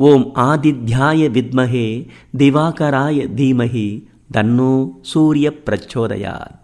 ஓம் ஆதித்யாய வித்மகே திவாகராய தீமகி தன்னோ சூரிய பிரச்சோதயாத்.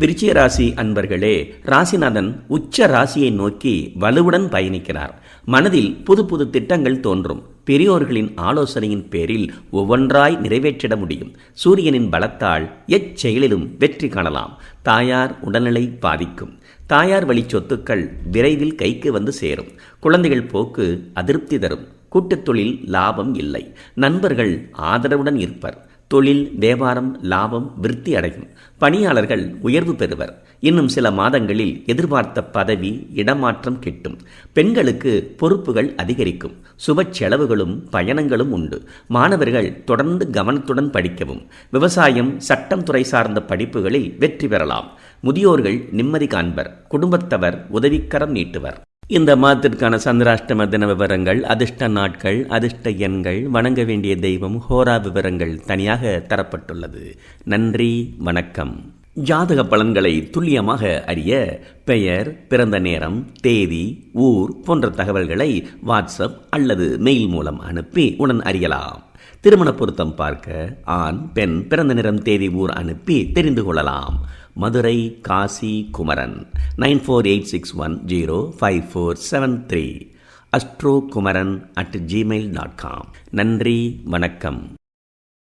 விருச்சிய ராசி அன்பர்களே ராசிநாதன் உச்ச ராசியை நோக்கி வலுவுடன் பயணிக்கிறார். மனதில் புது புது திட்டங்கள் தோன்றும். பெரியோர்களின் ஆலோசனையின் பேரில் ஒவ்வொன்றாய் நிறைவேற்றிட முடியும். சூரியனின் பலத்தால் எச்செயலிலும் வெற்றி காணலாம். தாயார் உடல்நிலை பாதிக்கும். தாயார் வழி சொத்துக்கள் விரைவில் கைக்கு வந்து சேரும். குழந்தைகள் போக்கு அதிருப்தி தரும். கூட்டுத் தொழில் லாபம் இல்லை. நண்பர்கள் ஆதரவுடன் இருப்பர். தொழில் வியாபாரம் லாபம் விருத்தி அடையும். பணியாளர்கள் உயர்வு பெறுவர். இன்னும் சில மாதங்களில் எதிர்பார்த்த பதவி இடமாற்றம் கிட்டும். பெண்களுக்கு பொறுப்புகள் அதிகரிக்கும். சுப செலவுகளும் பயணங்களும் உண்டு. மாணவர்கள் தொடர்ந்து கவனத்துடன் படிக்கவும். விவசாயம் சட்டம் துறை சார்ந்த படிப்புகளில் வெற்றி பெறலாம். முதியோர்கள் நிம்மதி காண்பர். குடும்பத்தவர் உதவிக்கரம் நீட்டுவர். இந்த மாதத்திற்கான சந்திராஷ்டம தின விவரங்கள் அதிர்ஷ்ட நாட்கள் அதிர்ஷ்ட எண்கள் வணங்க வேண்டிய தெய்வம் ஹோரா விவரங்கள் தனியாக தரப்பட்டுள்ளது. நன்றி வணக்கம். ஜாதக பலன்களை துல்லியமாக அறிய பெயர் பிறந்த நேரம் தேதி ஊர் போன்ற தகவல்களை வாட்ஸ்அப் அல்லது மெயில் மூலம் அனுப்பி உடன் அறியலாம். திருமண பொருத்தம் பார்க்க ஆண் பெண் பிறந்த நிறம் தேதி ஊர் அனுப்பி தெரிந்து கொள்ளலாம். Madurai Kasi Kumaran. Nine four eight six one zero five four seven three. Astro Kumaran at Gmail dot com. நன்றி வணக்கம்.